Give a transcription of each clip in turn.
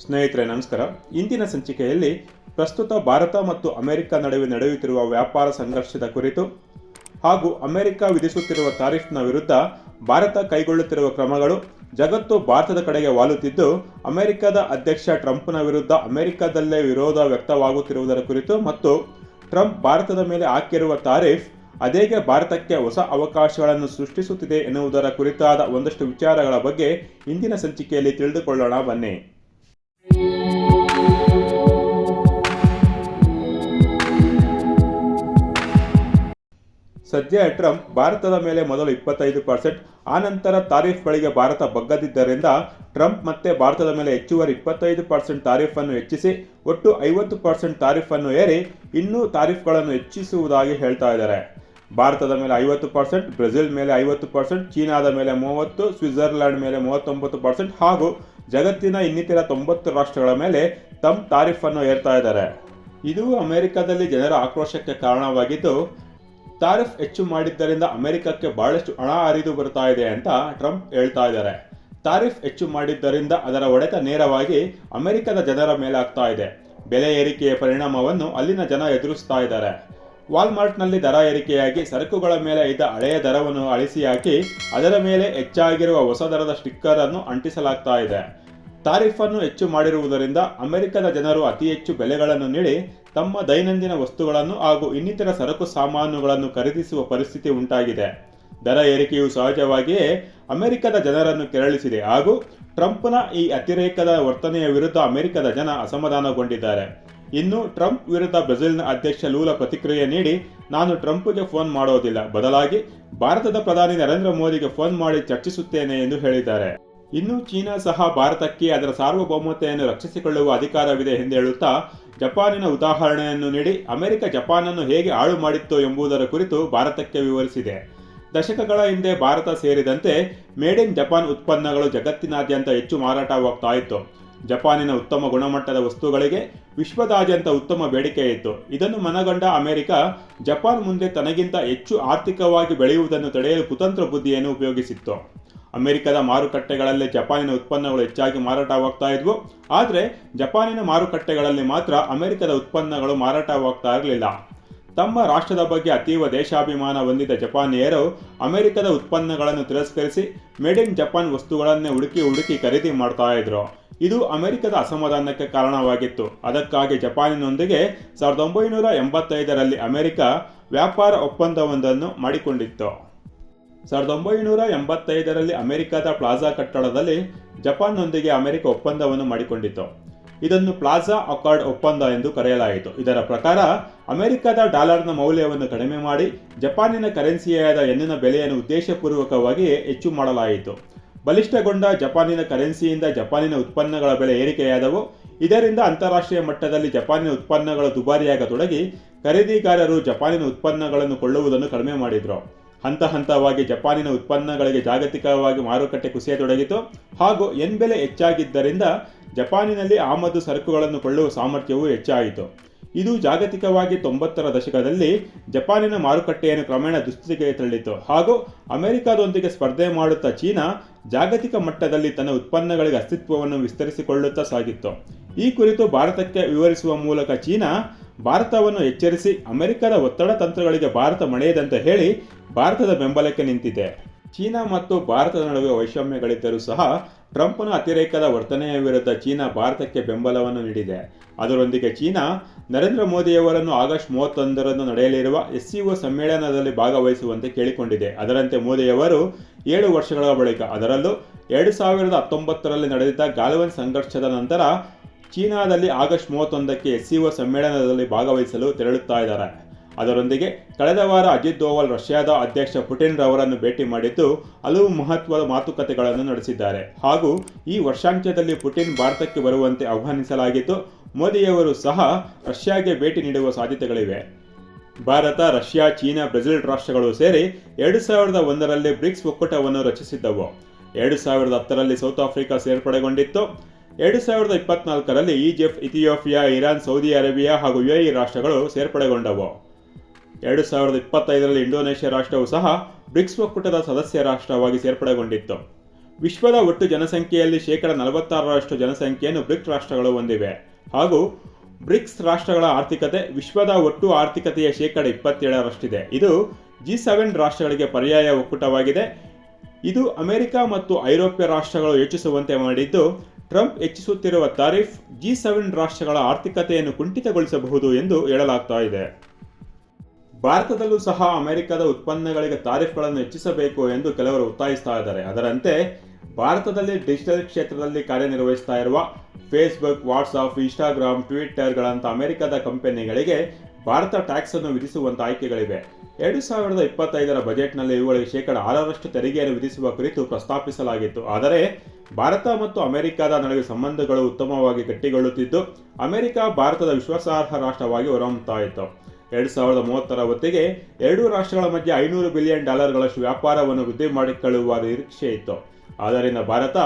ಸ್ನೇಹಿತರೆ, ನಮಸ್ಕಾರ. ಇಂದಿನ ಸಂಚಿಕೆಯಲ್ಲಿ ಪ್ರಸ್ತುತ ಭಾರತ ಮತ್ತು ಅಮೆರಿಕ ನಡುವೆ ನಡೆಯುತ್ತಿರುವ ವ್ಯಾಪಾರ ಸಂಘರ್ಷದ ಕುರಿತು ಹಾಗೂ ಅಮೆರಿಕ ವಿಧಿಸುತ್ತಿರುವ ತಾರೀಫ್ನ ವಿರುದ್ಧ ಭಾರತ ಕೈಗೊಳ್ಳುತ್ತಿರುವ ಕ್ರಮಗಳು, ಜಗತ್ತು ಭಾರತದ ಕಡೆಗೆ ವಾಲುತ್ತಿದ್ದು, ಅಮೆರಿಕದ ಅಧ್ಯಕ್ಷ ಟ್ರಂಪ್ನ ವಿರುದ್ಧ ಅಮೆರಿಕದಲ್ಲೇ ವಿರೋಧ ವ್ಯಕ್ತವಾಗುತ್ತಿರುವುದರ ಕುರಿತು ಮತ್ತು ಟ್ರಂಪ್ ಭಾರತದ ಮೇಲೆ ಹಾಕಿರುವ ತಾರೀಫ್ ಅದೇಗೆ ಭಾರತಕ್ಕೆ ಹೊಸ ಅವಕಾಶಗಳನ್ನು ಸೃಷ್ಟಿಸುತ್ತಿದೆ ಎನ್ನುವುದರ ಕುರಿತಾದ ಒಂದಷ್ಟು ವಿಚಾರಗಳ ಬಗ್ಗೆ ಇಂದಿನ ಸಂಚಿಕೆಯಲ್ಲಿ ತಿಳಿದುಕೊಳ್ಳೋಣ ಬನ್ನಿ. ಸದ್ಯ ಟ್ರಂಪ್ ಭಾರತದ ಮೇಲೆ ಮೊದಲು ಇಪ್ಪತ್ತೈದು ಪರ್ಸೆಂಟ್, ಆನಂತರ ತಾರೀಫ್ಗಳಿಗೆ ಭಾರತ ಬಗ್ಗದಿದ್ದರಿಂದ ಟ್ರಂಪ್ ಮತ್ತೆ ಭಾರತದ ಮೇಲೆ ಹೆಚ್ಚುವರಿ ಇಪ್ಪತ್ತೈದು ಪರ್ಸೆಂಟ್ ತಾರೀಫನ್ನು ಹೆಚ್ಚಿಸಿ, ಒಟ್ಟು ಐವತ್ತು ಪರ್ಸೆಂಟ್ ತಾರೀಫನ್ನು ಏರಿ ಇನ್ನೂ ತಾರೀಫ್ಗಳನ್ನು ಹೆಚ್ಚಿಸುವುದಾಗಿ ಹೇಳ್ತಾ ಇದ್ದಾರೆ. ಭಾರತದ ಮೇಲೆ ಐವತ್ತು ಪರ್ಸೆಂಟ್, ಬ್ರೆಜಿಲ್ ಮೇಲೆ ಐವತ್ತು ಪರ್ಸೆಂಟ್, ಚೀನಾದ ಮೇಲೆ ಮೂವತ್ತು, ಸ್ವಿಟ್ಜರ್ಲ್ಯಾಂಡ್ ಮೇಲೆ ಮೂವತ್ತೊಂಬತ್ತು ಪರ್ಸೆಂಟ್ ಹಾಗೂ ಜಗತ್ತಿನ ಇನ್ನಿತರ ತೊಂಬತ್ತು ರಾಷ್ಟ್ರಗಳ ಮೇಲೆ ತಮ್ಮ ತಾರೀಫನ್ನು ಏರ್ತಾ ಇದ್ದಾರೆ. ಇದು ಅಮೆರಿಕದಲ್ಲಿ ಜನರ ಆಕ್ರೋಶಕ್ಕೆ ಕಾರಣವಾಗಿದ್ದು ತಾರಿಫ್ ಹೆಚ್ಚು ಮಾಡಿದ್ದರಿಂದ ಅಮೆರಿಕಕ್ಕೆ ಬಹಳಷ್ಟು ಹಣ ಹರಿದು ಬರ್ತಾ ಇದೆ ಅಂತ ಟ್ರಂಪ್ ಹೇಳ್ತಾ ಇದ್ದಾರೆ. ತಾರಿಫ್ ಹೆಚ್ಚು ಮಾಡಿದ್ದರಿಂದ ಅದರ ಒಡೆತ ನೇರವಾಗಿ ಅಮೆರಿಕದ ಜನರ ಮೇಲೆ ಆಗ್ತಾ ಇದೆ. ಬೆಲೆ ಏರಿಕೆಯ ಪರಿಣಾಮವನ್ನು ಅಲ್ಲಿನ ಜನ ಎದುರಿಸ್ತಾ ಇದ್ದಾರೆ. ವಾಲ್ಮಾರ್ಟ್ನಲ್ಲಿ ದರ ಏರಿಕೆಯಾಗಿ ಸರಕುಗಳ ಮೇಲೆ ಇದ್ದ ಹಳೆಯ ದರವನ್ನು ಅಳಿಸಿ ಹಾಕಿ ಅದರ ಮೇಲೆ ಹೆಚ್ಚಾಗಿರುವ ಹೊಸ ದರದ ಸ್ಟಿಕ್ಕರ್ ಅನ್ನು ಅಂಟಿಸಲಾಗ್ತಾ ಇದೆ. ತಾರೀಫನ್ನು ಹೆಚ್ಚು ಮಾಡಿರುವುದರಿಂದ ಅಮೆರಿಕದ ಜನರು ಅತಿ ಹೆಚ್ಚು ಬೆಲೆಗಳನ್ನು ನೀಡಿ ತಮ್ಮ ದೈನಂದಿನ ವಸ್ತುಗಳನ್ನು ಹಾಗೂ ಇನ್ನಿತರ ಸರಕು ಸಾಮಾನುಗಳನ್ನು ಖರೀದಿಸುವ ಪರಿಸ್ಥಿತಿ ಉಂಟಾಗಿದೆ. ದರ ಏರಿಕೆಯು ಸಹಜವಾಗಿಯೇ ಅಮೆರಿಕದ ಜನರನ್ನು ಕೆರಳಿಸಿದೆ ಹಾಗೂ ಟ್ರಂಪ್ನ ಈ ಅತಿರೇಕದ ವರ್ತನೆಯ ವಿರುದ್ಧ ಅಮೆರಿಕದ ಜನ ಅಸಮಾಧಾನಗೊಂಡಿದ್ದಾರೆ. ಇನ್ನು ಟ್ರಂಪ್ ವಿರುದ್ಧ ಬ್ರೆಜಿಲ್ನ ಅಧ್ಯಕ್ಷ ಲೂಲ ಪ್ರತಿಕ್ರಿಯೆ ನೀಡಿ, ನಾನು ಟ್ರಂಪ್ಗೆ ಫೋನ್ ಮಾಡೋದಿಲ್ಲ. ಬದಲಾಗಿ ಭಾರತದ ಪ್ರಧಾನಿ ನರೇಂದ್ರ ಮೋದಿಗೆ ಫೋನ್ ಮಾಡಿ ಚರ್ಚಿಸುತ್ತೇನೆ ಎಂದು ಹೇಳಿದ್ದಾರೆ. ಇನ್ನು ಚೀನಾ ಸಹ ಭಾರತಕ್ಕೆ ಅದರ ಸಾರ್ವಭೌಮತೆಯನ್ನು ರಕ್ಷಿಸಿಕೊಳ್ಳುವ ಅಧಿಕಾರವಿದೆ ಎಂದು ಹೇಳುತ್ತಾ ಜಪಾನಿನ ಉದಾಹರಣೆಯನ್ನು ನೀಡಿ ಅಮೆರಿಕ ಜಪಾನನ್ನು ಹೇಗೆ ಹಾಳು ಮಾಡಿತ್ತು ಎಂಬುದರ ಕುರಿತು ಭಾರತಕ್ಕೆ ವಿವರಿಸಿದೆ. ದಶಕಗಳ ಹಿಂದೆ ಭಾರತ ಸೇರಿದಂತೆ ಮೇಡ್ ಇನ್ ಜಪಾನ್ ಉತ್ಪನ್ನಗಳು ಜಗತ್ತಿನಾದ್ಯಂತ ಹೆಚ್ಚು ಮಾರಾಟವಾಗ್ತಾ ಇತ್ತು ಜಪಾನಿನ ಉತ್ತಮ ಗುಣಮಟ್ಟದ ವಸ್ತುಗಳಿಗೆ ವಿಶ್ವದಾದ್ಯಂತ ಉತ್ತಮ ಬೇಡಿಕೆ ಇತ್ತು. ಇದನ್ನು ಮನಗಂಡ ಅಮೆರಿಕ, ಜಪಾನ್ ಮುಂದೆ ತನಗಿಂತ ಹೆಚ್ಚು ಆರ್ಥಿಕವಾಗಿ ಬೆಳೆಯುವುದನ್ನು ತಡೆಯಲು ಕುತಂತ್ರ ಬುದ್ಧಿಯನ್ನು ಉಪಯೋಗಿಸಿತ್ತು. ಅಮೆರಿಕದ ಮಾರುಕಟ್ಟೆಗಳಲ್ಲಿ ಜಪಾನಿನ ಉತ್ಪನ್ನಗಳು ಹೆಚ್ಚಾಗಿ ಮಾರಾಟವಾಗ್ತಾ ಇದ್ವು. ಆದರೆ ಜಪಾನಿನ ಮಾರುಕಟ್ಟೆಗಳಲ್ಲಿ ಮಾತ್ರ ಅಮೆರಿಕದ ಉತ್ಪನ್ನಗಳು ಮಾರಾಟವಾಗ್ತಾ ಇರಲಿಲ್ಲ. ತಮ್ಮ ರಾಷ್ಟ್ರದ ಬಗ್ಗೆ ಅತೀವ ದೇಶಾಭಿಮಾನ ಹೊಂದಿದ ಜಪಾನಿಯರು ಅಮೆರಿಕದ ಉತ್ಪನ್ನಗಳನ್ನು ತಿರಸ್ಕರಿಸಿ ಮೇಡ್ ಇನ್ ಜಪಾನ್ ವಸ್ತುಗಳನ್ನೇ ಹುಡುಕಿ ಹುಡುಕಿ ಖರೀದಿ ಮಾಡ್ತಾ ಇದ್ರು. ಇದು ಅಮೆರಿಕದ ಅಸಮಾಧಾನಕ್ಕೆ ಕಾರಣವಾಗಿತ್ತು. ಅದಕ್ಕಾಗಿ ಜಪಾನಿನೊಂದಿಗೆ ಸಾವಿರದ ಒಂಬೈನೂರ ಎಂಬತ್ತೈದರಲ್ಲಿ ಅಮೆರಿಕ ವ್ಯಾಪಾರ ಒಪ್ಪಂದವೊಂದನ್ನು ಮಾಡಿಕೊಂಡಿತ್ತು. ಸಾವಿರದ ಒಂಬೈನೂರ ಎಂಬತ್ತೈದರಲ್ಲಿ ಅಮೆರಿಕದ ಪ್ಲಾಜಾ ಕಟ್ಟಡದಲ್ಲಿ ಜಪಾನ್ನೊಂದಿಗೆ ಅಮೆರಿಕ ಒಪ್ಪಂದವನ್ನು ಮಾಡಿಕೊಂಡಿತ್ತು. ಇದನ್ನು ಪ್ಲಾಜಾ ಅಕಾರ್ಡ್ ಒಪ್ಪಂದ ಎಂದು ಕರೆಯಲಾಯಿತು. ಇದರ ಪ್ರಕಾರ, ಅಮೆರಿಕದ ಡಾಲರ್ನ ಮೌಲ್ಯವನ್ನು ಕಡಿಮೆ ಮಾಡಿ ಜಪಾನಿನ ಕರೆನ್ಸಿಯಾದ ಎನ್ನಿನ ಬೆಲೆಯನ್ನು ಉದ್ದೇಶಪೂರ್ವಕವಾಗಿ ಹೆಚ್ಚು ಮಾಡಲಾಯಿತು. ಬಲಿಷ್ಠಗೊಂಡ ಜಪಾನಿನ ಕರೆನ್ಸಿಯಿಂದ ಜಪಾನಿನ ಉತ್ಪನ್ನಗಳ ಬೆಲೆ ಏರಿಕೆಯಾದವು. ಇದರಿಂದ ಅಂತಾರಾಷ್ಟ್ರೀಯ ಮಟ್ಟದಲ್ಲಿ ಜಪಾನಿನ ಉತ್ಪನ್ನಗಳು ದುಬಾರಿಯಾಗತೊಡಗಿ ಖರೀದಿಗಾರರು ಜಪಾನಿನ ಉತ್ಪನ್ನಗಳನ್ನು ಕೊಳ್ಳುವುದನ್ನು ಕಡಿಮೆ ಮಾಡಿದರು. ಹಂತ ಹಂತವಾಗಿ ಜಪಾನಿನ ಉತ್ಪನ್ನಗಳಿಗೆ ಜಾಗತಿಕವಾಗಿ ಮಾರುಕಟ್ಟೆ ಕುಸಿಯತೊಡಗಿತು ಹಾಗೂ ಎನ್ ಬೆಲೆ ಹೆಚ್ಚಾಗಿದ್ದರಿಂದ ಜಪಾನಿನಲ್ಲಿ ಆಮದು ಸರಕುಗಳನ್ನು ಕೊಳ್ಳುವ ಸಾಮರ್ಥ್ಯವೂ ಹೆಚ್ಚಾಯಿತು. ಇದು ಜಾಗತಿಕವಾಗಿ ತೊಂಬತ್ತರ ದಶಕದಲ್ಲಿ ಜಪಾನಿನ ಮಾರುಕಟ್ಟೆಯನ್ನು ಕ್ರಮೇಣ ದುಸ್ಥಿತಿಗೆ ತಳ್ಳಿತು. ಹಾಗೂ ಅಮೆರಿಕದೊಂದಿಗೆ ಸ್ಪರ್ಧೆ ಮಾಡುತ್ತಾ ಚೀನಾ ಜಾಗತಿಕ ಮಟ್ಟದಲ್ಲಿ ತನ್ನ ಉತ್ಪನ್ನಗಳಿಗೆ ಅಸ್ತಿತ್ವವನ್ನು ವಿಸ್ತರಿಸಿಕೊಳ್ಳುತ್ತಾ ಸಾಗಿತ್ತು. ಈ ಕುರಿತು ಭಾರತಕ್ಕೆ ವಿವರಿಸುವ ಮೂಲಕ ಚೀನಾ ಭಾರತವನ್ನು ಎಚ್ಚರಿಸಿ ಅಮೆರಿಕದ ಒತ್ತಡ ತಂತ್ರಗಳಿಗೆ ಭಾರತ ಮಣೆಯದಂತೆ ಹೇಳಿ ಭಾರತದ ಬೆಂಬಲಕ್ಕೆ ನಿಂತಿದೆ. ಚೀನಾ ಮತ್ತು ಭಾರತದ ನಡುವೆ ವೈಷಮ್ಯಗಳಿದ್ದರೂ ಸಹ ಟ್ರಂಪ್ನ ಅತಿರೇಕದ ವರ್ತನೆಯ ವಿರುದ್ಧ ಚೀನಾ ಭಾರತಕ್ಕೆ ಬೆಂಬಲವನ್ನು ನೀಡಿದೆ. ಅದರೊಂದಿಗೆ ಚೀನಾ ನರೇಂದ್ರ ಮೋದಿಯವರನ್ನು ಆಗಸ್ಟ್ ಮೂವತ್ತೊಂದರಂದು ನಡೆಯಲಿರುವ ಎಸ್ಸಿಒ ಸಮ್ಮೇಳನದಲ್ಲಿ ಭಾಗವಹಿಸುವಂತೆ ಕೇಳಿಕೊಂಡಿದೆ. ಅದರಂತೆ ಮೋದಿಯವರು ಏಳು ವರ್ಷಗಳ ಬಳಿಕ ಅದರಲ್ಲೂ ಎರಡು ಸಾವಿರದ ಹತ್ತೊಂಬತ್ತರಲ್ಲಿ ನಡೆದಿದ್ದ ಗಾಲ್ವನ್ ಸಂಘರ್ಷದ ನಂತರ ಚೀನಾದಲ್ಲಿ ಆಗಸ್ಟ್ ಮೂವತ್ತೊಂದಕ್ಕೆ ಎಸ್ಸಿಒ ಸಮ್ಮೇಳನದಲ್ಲಿ ಭಾಗವಹಿಸಲು ತೆರಳುತ್ತಾ ಇದ್ದಾರೆ. ಅದರೊಂದಿಗೆ ಕಳೆದ ವಾರ ಅಜಿತ್ ದೋವಲ್ ರಷ್ಯಾದ ಅಧ್ಯಕ್ಷ ಪುಟಿನ್ ರವರನ್ನು ಭೇಟಿ ಮಾಡಿದ್ದು ಹಲವು ಮಹತ್ವದ ಮಾತುಕತೆಗಳನ್ನು ನಡೆಸಿದ್ದಾರೆ. ಹಾಗೂ ಈ ವರ್ಷಾಂತ್ಯದಲ್ಲಿ ಪುಟಿನ್ ಭಾರತಕ್ಕೆ ಬರುವಂತೆ ಆಹ್ವಾನಿಸಲಾಗಿದ್ದು, ಮೋದಿಯವರು ಸಹ ರಷ್ಯಾಗೆ ಭೇಟಿ ನೀಡುವ ಸಾಧ್ಯತೆಗಳಿವೆ. ಭಾರತ, ರಷ್ಯಾ, ಚೀನಾ, ಬ್ರೆಜಿಲ್ ರಾಷ್ಟ್ರಗಳು ಸೇರಿ ಎರಡು ಸಾವಿರದ ಒಂದರಲ್ಲಿ ಬ್ರಿಕ್ಸ್ ಒಕ್ಕೂಟವನ್ನು ರಚಿಸಿದ್ದವು. ಎರಡು ಸಾವಿರದ ಹತ್ತರಲ್ಲಿ ಸೌತ್ ಆಫ್ರಿಕಾ ಸೇರ್ಪಡೆಗೊಂಡಿತ್ತು. ಎರಡು ಸಾವಿರದ ಇಪ್ಪತ್ನಾಲ್ಕರಲ್ಲಿ Egypt, Ethiopia, Iran, Saudi Arabia ಹಾಗೂ ಯು ರಾಷ್ಟ್ರಗಳು ಸೇರ್ಪಡೆಗೊಂಡವು. ಎರಡು ಸಾವಿರದ ಇಪ್ಪತ್ತೈದರಲ್ಲಿ ಇಂಡೋನೇಷ್ಯಾ ರಾಷ್ಟ್ರವು ಸಹ ಬ್ರಿಕ್ಸ್ ಒಕ್ಕೂಟದ ಸದಸ್ಯ ರಾಷ್ಟ್ರವಾಗಿ ಸೇರ್ಪಡೆಗೊಂಡಿತ್ತು. ವಿಶ್ವದ ಒಟ್ಟು ಜನಸಂಖ್ಯೆಯಲ್ಲಿ ಶೇಕಡ ನಲವತ್ತಾರರಷ್ಟು ಜನಸಂಖ್ಯೆಯನ್ನು ಬ್ರಿಕ್ ರಾಷ್ಟ್ರಗಳು ಹೊಂದಿವೆ. ಹಾಗೂ ಬ್ರಿಕ್ಸ್ ರಾಷ್ಟ್ರಗಳ ಆರ್ಥಿಕತೆ ವಿಶ್ವದ ಒಟ್ಟು ಆರ್ಥಿಕತೆಯ ಶೇಕಡ ಇಪ್ಪತ್ತೇಳರಷ್ಟಿದೆ. ಇದು ಜಿ ಸೆವೆನ್ ರಾಷ್ಟ್ರಗಳಿಗೆ ಪರ್ಯಾಯ ಒಕ್ಕೂಟವಾಗಿದೆ. ಇದು ಅಮೆರಿಕ ಮತ್ತು ಐರೋಪ್ಯ ರಾಷ್ಟ್ರಗಳು ಯೋಚಿಸುವಂತೆ ಮಾಡಿದ್ದು ಟ್ರಂಪ್ ಹೆಚ್ಚಿಸುತ್ತಿರುವ ತಾರೀಫ್ ಜಿ ಸೆವೆನ್ ರಾಷ್ಟ್ರಗಳ ಆರ್ಥಿಕತೆಯನ್ನು ಕುಂಠಿತಗೊಳಿಸಬಹುದು ಎಂದು ಹೇಳಲಾಗ್ತಾ ಇದೆ. ಭಾರತದಲ್ಲೂ ಸಹ ಅಮೆರಿಕದ ಉತ್ಪನ್ನಗಳಿಗೆ ತಾರೀಫ್ಗಳನ್ನು ಹೆಚ್ಚಿಸಬೇಕು ಎಂದು ಕೆಲವರು ಒತ್ತಾಯಿಸ್ತಾ ಇದ್ದಾರೆ. ಅದರಂತೆ, ಭಾರತದಲ್ಲಿ ಡಿಜಿಟಲ್ ಕ್ಷೇತ್ರದಲ್ಲಿ ಕಾರ್ಯನಿರ್ವಹಿಸ್ತಾ ಇರುವ ಫೇಸ್ಬುಕ್, ವಾಟ್ಸಾಪ್, ಇನ್ಸ್ಟಾಗ್ರಾಮ್ ಟ್ವಿಟರ್ಗಳಂಥ ಅಮೆರಿಕದ ಕಂಪನಿಗಳಿಗೆ ಭಾರತ ಟ್ಯಾಕ್ಸ್ ಅನ್ನು ವಿಧಿಸುವಂತ ಆಯ್ಕೆಗಳಿವೆ. ಎರಡು ಸಾವಿರದ ಇಪ್ಪತ್ತೈದರ ಬಜೆಟ್ನಲ್ಲಿ ಇವುಗಳಿಗೆ ಶೇಕಡ ಆರರಷ್ಟು ತೆರಿಗೆಯನ್ನು ವಿಧಿಸುವ ಕುರಿತು ಪ್ರಸ್ತಾಪಿಸಲಾಗಿತ್ತು. ಆದರೆ ಭಾರತ ಮತ್ತು ಅಮೆರಿಕದ ನಡುವೆ ಸಂಬಂಧಗಳು ಉತ್ತಮವಾಗಿ ಗಟ್ಟಿಗೊಳ್ಳುತ್ತಿದ್ದು, ಅಮೆರಿಕ ಭಾರತದ ವಿಶ್ವಾಸಾರ್ಹ ರಾಷ್ಟ್ರವಾಗಿ ಹೊರಹೊಮ್ಮುತ್ತಾ ಇತ್ತು ಎರಡು ಸಾವಿರದ ಮೂವತ್ತರ ಹೊತ್ತಿಗೆ ಎರಡೂ ರಾಷ್ಟ್ರಗಳ ಮಧ್ಯೆ ಐನೂರು ಬಿಲಿಯನ್ ಡಾಲರ್ಗಳಷ್ಟು ವ್ಯಾಪಾರವನ್ನು ವೃದ್ಧಿ ಮಾಡಿಕೊಳ್ಳುವ ನಿರೀಕ್ಷೆ ಇತ್ತು. ಆದ್ದರಿಂದ ಭಾರತ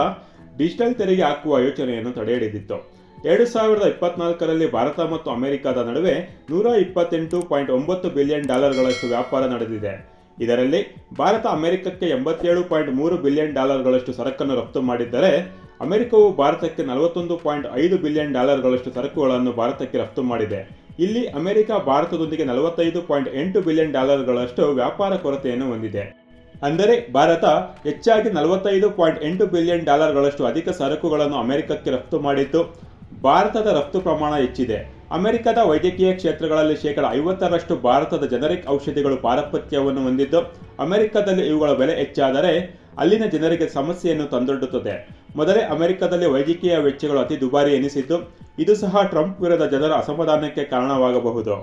ಡಿಜಿಟಲ್ ತೆರಿಗೆ ಹಾಕುವ ಯೋಚನೆಯನ್ನು ತಡೆಹಿಡಿದಿತ್ತು. ಎರಡು ಸಾವಿರದ ಇಪ್ಪತ್ನಾಲ್ಕರಲ್ಲಿ ಭಾರತ ಮತ್ತು ಅಮೆರಿಕದ ನಡುವೆ ನೂರ ಇಪ್ಪತ್ತೆಂಟು ಪಾಯಿಂಟ್ ಒಂಬತ್ತು ಬಿಲಿಯನ್ ಡಾಲರ್ಗಳಷ್ಟು ವ್ಯಾಪಾರ ನಡೆದಿದೆ. ಇದರಲ್ಲಿ ಭಾರತ ಅಮೆರಿಕಕ್ಕೆ ಎಂಬತ್ತೇಳು ಪಾಯಿಂಟ್ ಮೂರು ಬಿಲಿಯನ್ ಡಾಲರ್ಗಳಷ್ಟು ಸರಕನ್ನು ರಫ್ತು ಮಾಡಿದ್ದರೆ, ಅಮೆರಿಕವು ಭಾರತಕ್ಕೆ ನಲವತ್ತೊಂದು ಪಾಯಿಂಟ್ ಐದು ಬಿಲಿಯನ್ ಡಾಲರ್ಗಳಷ್ಟು ಸರಕುಗಳನ್ನು ಭಾರತಕ್ಕೆ ರಫ್ತು ಮಾಡಿದೆ. ಇಲ್ಲಿ ಅಮೆರಿಕ ಭಾರತದೊಂದಿಗೆ ನಲವತ್ತೈದು ಪಾಯಿಂಟ್ ಎಂಟು ಬಿಲಿಯನ್ ಡಾಲರ್ಗಳಷ್ಟು ವ್ಯಾಪಾರ ಕೊರತೆಯನ್ನು ಹೊಂದಿದೆ. ಅಂದರೆ, ಭಾರತ ಹೆಚ್ಚಾಗಿ ನಲವತ್ತೈದು ಪಾಯಿಂಟ್ ಎಂಟು ಬಿಲಿಯನ್ ಡಾಲರ್ಗಳಷ್ಟು ಅಧಿಕ ಸರಕುಗಳನ್ನು ಅಮೆರಿಕಕ್ಕೆ ರಫ್ತು ಮಾಡಿದ್ದು ಭಾರತದ ರಫ್ತು ಪ್ರಮಾಣ ಹೆಚ್ಚಿದೆ. ಅಮೆರಿಕದ ವೈದ್ಯಕೀಯ ಕ್ಷೇತ್ರಗಳಲ್ಲಿ ಶೇಕಡ ಐವತ್ತರಷ್ಟು ಭಾರತದ ಜನರಿಕ್ ಔಷಧಿಗಳು ಪಾರಪತ್ಯವನ್ನು ಹೊಂದಿದ್ದು, ಅಮೆರಿಕದಲ್ಲಿ ಇವುಗಳ ಬೆಲೆ ಹೆಚ್ಚಾದರೆ ಅಲ್ಲಿನ ಜನರಿಗೆ ಸಮಸ್ಯೆಯನ್ನು ತಂದೊಡ್ಡುತ್ತದೆ. ಮೊದಲೇ ಅಮೆರಿಕದಲ್ಲಿ ವೈದ್ಯಕೀಯ ವೆಚ್ಚಗಳು ಅತಿ ದುಬಾರಿ ಎನಿಸಿದ್ದು, ಇದು ಸಹ ಟ್ರಂಪ್ ವಿರುದ್ಧ ಜನರ ಅಸಮಾಧಾನಕ್ಕೆ ಕಾರಣವಾಗಬಹುದು.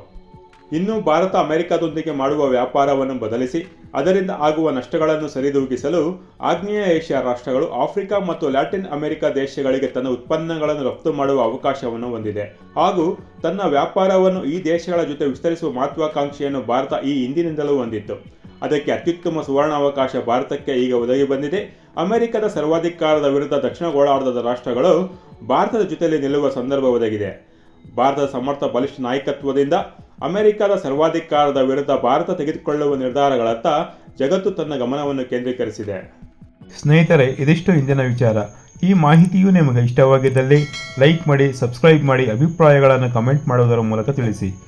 ಇನ್ನು ಭಾರತ ಅಮೆರಿಕದೊಂದಿಗೆ ಮಾಡುವ ವ್ಯಾಪಾರವನ್ನು ಬದಲಿಸಿ, ಅದರಿಂದ ಆಗುವ ನಷ್ಟಗಳನ್ನು ಸರಿದೂಗಿಸಲು ಆಗ್ನೇಯ ಏಷ್ಯಾ ರಾಷ್ಟ್ರಗಳು, ಆಫ್ರಿಕಾ ಮತ್ತು ಲ್ಯಾಟಿನ್ ಅಮೆರಿಕ ದೇಶಗಳಿಗೆ ತನ್ನ ಉತ್ಪನ್ನಗಳನ್ನು ರಫ್ತು ಮಾಡುವ ಅವಕಾಶವನ್ನು ಹೊಂದಿದೆ. ಹಾಗೂ ತನ್ನ ವ್ಯಾಪಾರವನ್ನು ಈ ದೇಶಗಳ ಜೊತೆ ವಿಸ್ತರಿಸುವ ಮಹತ್ವಾಕಾಂಕ್ಷೆಯನ್ನು ಭಾರತ ಈ ಹಿಂದಿನಿಂದಲೂ ಹೊಂದಿತ್ತು. ಅದಕ್ಕೆ ಅತ್ಯುತ್ತಮ ಸುವರ್ಣ ಅವಕಾಶ ಭಾರತಕ್ಕೆ ಈಗ ಒದಗಿ ಬಂದಿದೆ. ಅಮೆರಿಕದ ಸರ್ವಾಧಿಕಾರದ ವಿರುದ್ಧ ದಕ್ಷಿಣ ಗೋಳಾರ್ಧದ ರಾಷ್ಟ್ರಗಳು ಭಾರತದ ಜೊತೆಯಲ್ಲಿ ನಿಲ್ಲುವ ಸಂದರ್ಭ ಒದಗಿದೆ. ಭಾರತದ ಸಮರ್ಥ ಬಲಿಷ್ಠ ನಾಯಕತ್ವದಿಂದ ಅಮೆರಿಕದ ಸರ್ವಾಧಿಕಾರದ ವಿರುದ್ಧ ಭಾರತ ತೆಗೆದುಕೊಳ್ಳುವ ನಿರ್ಧಾರಗಳತ್ತ ಜಗತ್ತು ತನ್ನ ಗಮನವನ್ನು ಕೇಂದ್ರೀಕರಿಸಿದೆ. ಸ್ನೇಹಿತರೆ, ಇದಿಷ್ಟು ಇಂದಿನ ವಿಚಾರ. ಈ ಮಾಹಿತಿಯು ನಿಮಗೆ ಇಷ್ಟವಾಗಿದ್ದಲ್ಲಿ ಲೈಕ್ ಮಾಡಿ, ಸಬ್ಸ್ಕ್ರೈಬ್ ಮಾಡಿ, ಅಭಿಪ್ರಾಯಗಳನ್ನು ಕಮೆಂಟ್ ಮಾಡುವುದರ ಮೂಲಕ ತಿಳಿಸಿ.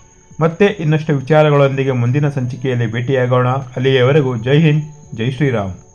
ಮತ್ತೆ ಇನ್ನಷ್ಟು ವಿಚಾರಗಳೊಂದಿಗೆ ಮುಂದಿನ ಸಂಚಿಕೆಯಲ್ಲಿ ಭೇಟಿಯಾಗೋಣ. ಅಲ್ಲಿಯವರೆಗೂ ಜೈ ಹಿಂದ್, ಜೈ ಶ್ರೀರಾಮ್.